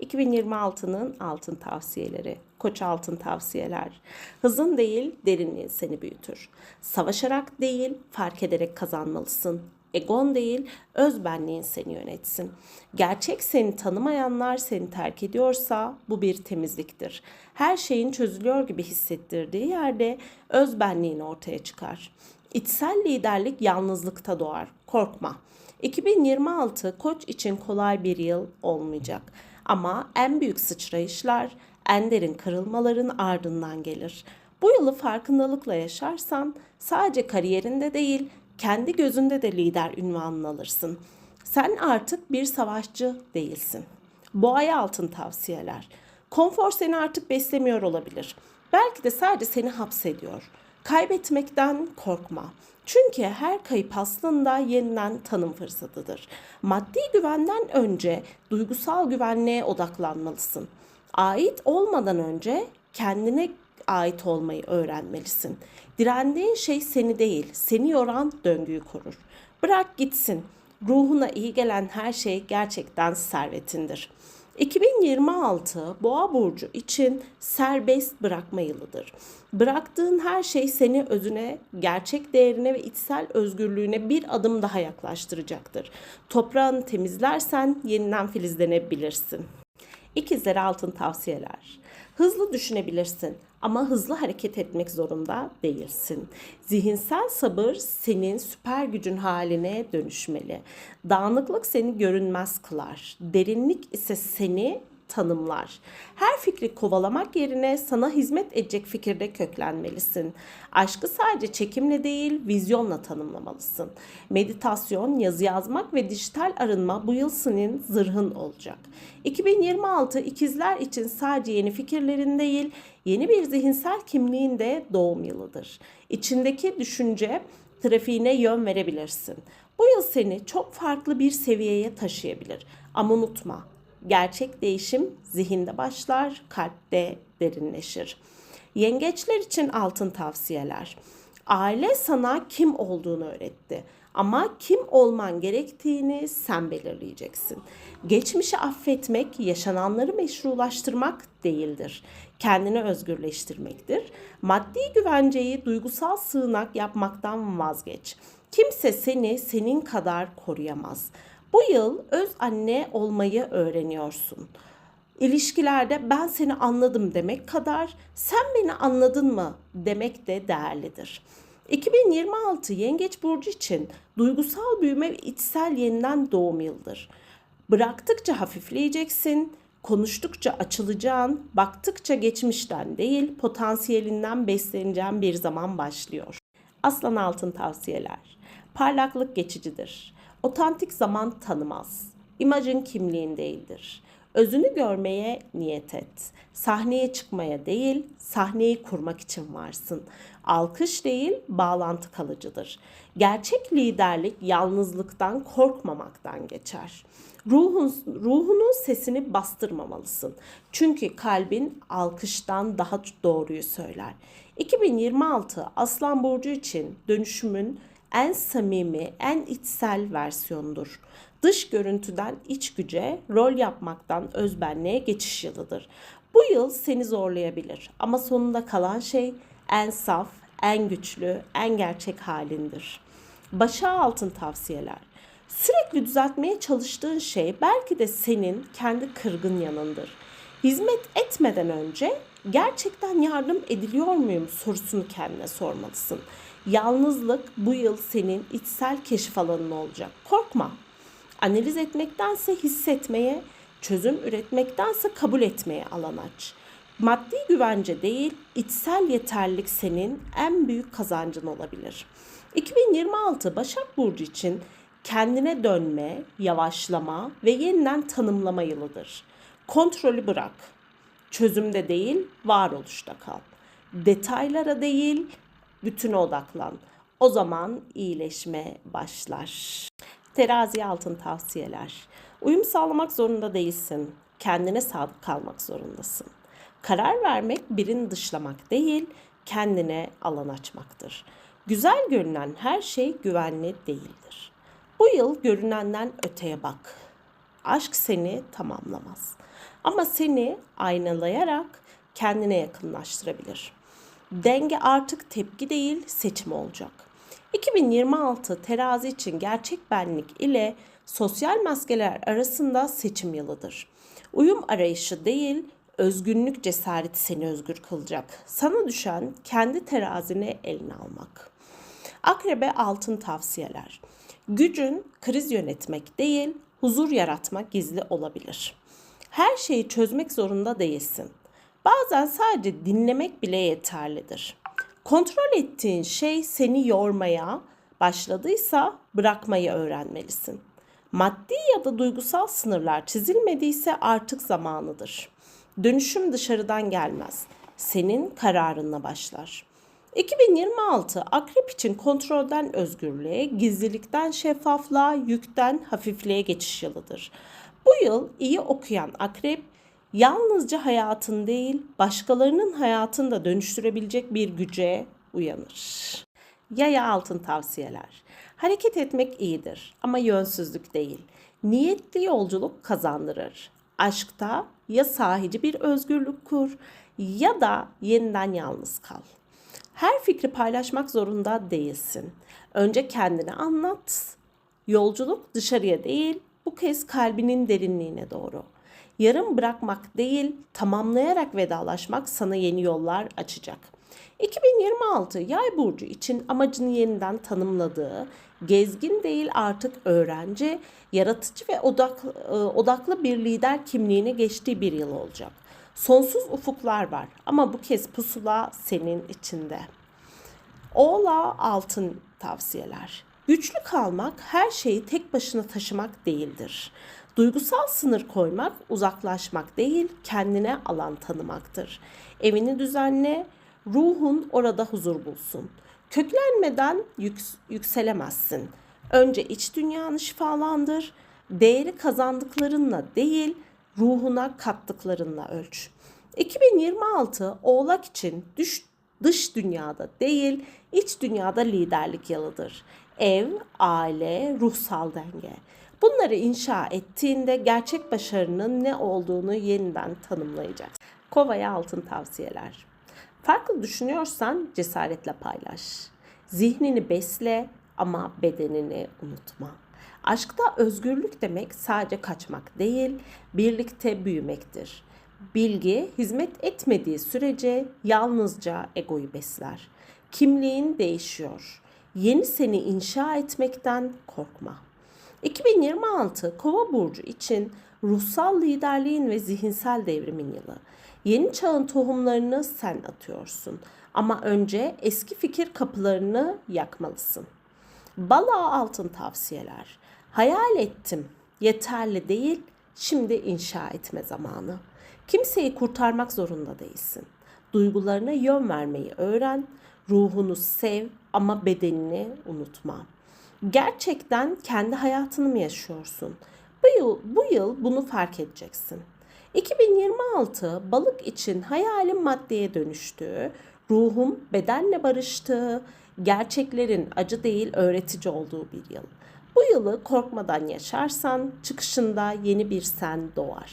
2026'nın altın tavsiyeleri. Koç altın tavsiyeler. Hızın değil, derinliğin seni büyütür. Savaşarak değil, fark ederek kazanmalısın. Egon değil, özbenliğin seni yönetsin. Gerçek seni tanımayanlar seni terk ediyorsa bu bir temizliktir. Her şeyin çözülüyor gibi hissettirdiği yerde özbenliğin ortaya çıkar. İçsel liderlik yalnızlıkta doğar. Korkma. 2026 Koç için kolay bir yıl olmayacak. Ama en büyük sıçrayışlar en derin kırılmaların ardından gelir. Bu yılı farkındalıkla yaşarsan sadece kariyerinde değil, kendi gözünde de lider ünvanını alırsın. Sen artık bir savaşçı değilsin. Boğaya altın tavsiyeler. Konfor seni artık beslemiyor olabilir. Belki de sadece seni hapsediyor. Kaybetmekten korkma. Çünkü her kayıp aslında yeniden tanım fırsatıdır. Maddi güvenden önce duygusal güvenliğe odaklanmalısın. Ait olmadan önce kendine ait olmayı öğrenmelisin. Direndiğin şey seni değil, seni yoran döngüyü korur. Bırak gitsin. Ruhuna iyi gelen her şey gerçekten servetindir. 2026 Boğa burcu için serbest bırakma yılıdır. Bıraktığın her şey seni özüne, gerçek değerine ve içsel özgürlüğüne bir adım daha yaklaştıracaktır. Toprağını temizlersen yeniden filizlenebilirsin. İkizlere altın tavsiyeler. Hızlı düşünebilirsin ama hızlı hareket etmek zorunda değilsin. Zihinsel sabır senin süper gücün haline dönüşmeli. Dağınıklık seni görünmez kılar. Derinlik ise seni tanımlar. Her fikri kovalamak yerine sana hizmet edecek fikirde köklenmelisin. Aşkı sadece çekimle değil, vizyonla tanımlamalısın. Meditasyon, yazı yazmak ve dijital arınma bu yıl senin zırhın olacak. 2026 ikizler için sadece yeni fikirlerin değil, yeni bir zihinsel kimliğin de doğum yılıdır. İçindeki düşünce trafiğine yön verebilirsin. Bu yıl seni çok farklı bir seviyeye taşıyabilir. Ama unutma, Gerçek değişim zihinde başlar, kalpte derinleşir. Yengeçler için altın tavsiyeler. Aile sana kim olduğunu öğretti. Ama kim olman gerektiğini sen belirleyeceksin. Geçmişi affetmek, yaşananları meşrulaştırmak değildir. Kendini özgürleştirmektir. Maddi güvenceyi duygusal sığınak yapmaktan vazgeç. Kimse seni senin kadar koruyamaz. Bu yıl öz anne olmayı öğreniyorsun. İlişkilerde ben seni anladım demek kadar sen beni anladın mı demek de değerlidir. 2026 Yengeç burcu için duygusal büyüme ve içsel yeniden doğum yıldır. Bıraktıkça hafifleyeceksin, konuştukça açılacaksın, baktıkça geçmişten değil potansiyelinden besleneceğin bir zaman başlıyor. Aslan altın tavsiyeler. Parlaklık geçicidir. Otantik zaman tanımaz. İmajın kimliğin değildir. Özünü görmeye niyet et. Sahneye çıkmaya değil, sahneyi kurmak için varsın. Alkış değil, bağlantı kalıcıdır. Gerçek liderlik yalnızlıktan korkmamaktan geçer. Ruhun, ruhunun sesini bastırmamalısın. Çünkü kalbin alkıştan daha doğruyu söyler. 2026 Aslan Burcu için dönüşümün en samimi, en içsel versiyonudur. Dış görüntüden iç güce, rol yapmaktan özbenliğe geçiş yılıdır. Bu yıl seni zorlayabilir ama sonunda kalan şey en saf, en güçlü, en gerçek halindir. Başa altın tavsiyeler. Sürekli düzeltmeye çalıştığın şey belki de senin kendi kırgın yanındır. Hizmet etmeden önce gerçekten yardım ediliyor muyum sorusunu kendine sormalısın. Yalnızlık bu yıl senin içsel keşif alanın olacak. Korkma. Analiz etmektense hissetmeye, çözüm üretmektense kabul etmeye alan aç. Maddi güvence değil, içsel yeterlilik senin en büyük kazancın olabilir. 2026 Başak Burcu için kendine dönme, yavaşlama ve yeniden tanımlama yılıdır. Kontrolü bırak. Çözümde değil, varoluşta kal. Detaylara değil, bütüne odaklan. O zaman iyileşme başlar. Terazi altın tavsiyeler. Uyum sağlamak zorunda değilsin. Kendine sadık kalmak zorundasın. Karar vermek birini dışlamak değil, kendine alan açmaktır. Güzel görünen her şey güvenli değildir. Bu yıl görünenden öteye bak. aşk seni tamamlamaz. Ama seni aynalayarak kendine yakınlaştırabilir. Denge artık tepki değil, seçim olacak. 2026 terazi için gerçek benlik ile sosyal maskeler arasında seçim yılıdır. Uyum arayışı değil, özgünlük cesareti seni özgür kılacak. Sana düşen kendi terazini eline almak. Akrebe altın tavsiyeler. Gücün kriz yönetmek değil, huzur yaratmak gizli olabilir. Her şeyi çözmek zorunda değilsin. Bazen sadece dinlemek bile yeterlidir. Kontrol ettiğin şey seni yormaya başladıysa bırakmayı öğrenmelisin. Maddi ya da duygusal sınırlar çizilmediyse artık zamanıdır. Dönüşüm dışarıdan gelmez. Senin kararınla başlar. 2026 akrep için kontrolden özgürlüğe, gizlilikten şeffaflığa, yükten hafifliğe geçiş yılıdır. Bu yıl iyi okuyan akrep yalnızca hayatın değil, başkalarının hayatını da dönüştürebilecek bir güce uyanır. Yaya altın tavsiyeler. Hareket etmek iyidir ama yönsüzlük değil. Niyetli yolculuk kazandırır. Aşkta ya sahici bir özgürlük kur ya da yeniden yalnız kal. Her fikri paylaşmak zorunda değilsin. Önce kendini anlat. Yolculuk dışarıya değil, bu kez kalbinin derinliğine doğru. Yarım bırakmak değil, tamamlayarak vedalaşmak sana yeni yollar açacak. 2026 Yay burcu için amacını yeniden tanımladığı, gezgin değil artık öğrenci, yaratıcı ve odaklı, odaklı bir lider kimliğine geçtiği bir yıl olacak. Sonsuz ufuklar var ama bu kez pusula senin içinde. Oğla altın tavsiyeler. Güçlü kalmak her şeyi tek başına taşımak değildir. Duygusal sınır koymak uzaklaşmak değil, kendine alan tanımaktır. Evini düzenle, ruhun orada huzur bulsun. Köklenmeden yüks- yükselemezsin. Önce iç dünyanı şifalandır. Değeri kazandıklarınla değil, ruhuna kattıklarınla ölç. 2026 Oğlak için düş, dış dünyada değil, iç dünyada liderlik yılıdır. Ev, aile, ruhsal denge. Bunları inşa ettiğinde gerçek başarının ne olduğunu yeniden tanımlayacaksın. Kovaya altın tavsiyeler. Farklı düşünüyorsan cesaretle paylaş. Zihnini besle ama bedenini unutma. Aşkta özgürlük demek sadece kaçmak değil, birlikte büyümektir. Bilgi hizmet etmediği sürece yalnızca egoyu besler. Kimliğin değişiyor. Yeni seni inşa etmekten korkma. 2026 Kova burcu için ruhsal liderliğin ve zihinsel devrimin yılı. Yeni çağın tohumlarını sen atıyorsun ama önce eski fikir kapılarını yakmalısın. Balığa altın tavsiyeler. Hayal ettim. Yeterli değil. Şimdi inşa etme zamanı. Kimseyi kurtarmak zorunda değilsin. Duygularına yön vermeyi öğren. Ruhunu sev ama bedenini unutma. Gerçekten kendi hayatını mı yaşıyorsun? Bu yıl, bu yıl bunu fark edeceksin. 2026 balık için hayalim maddeye dönüştüğü, ruhum bedenle barıştığı, gerçeklerin acı değil öğretici olduğu bir yıl. Bu yılı korkmadan yaşarsan çıkışında yeni bir sen doğar.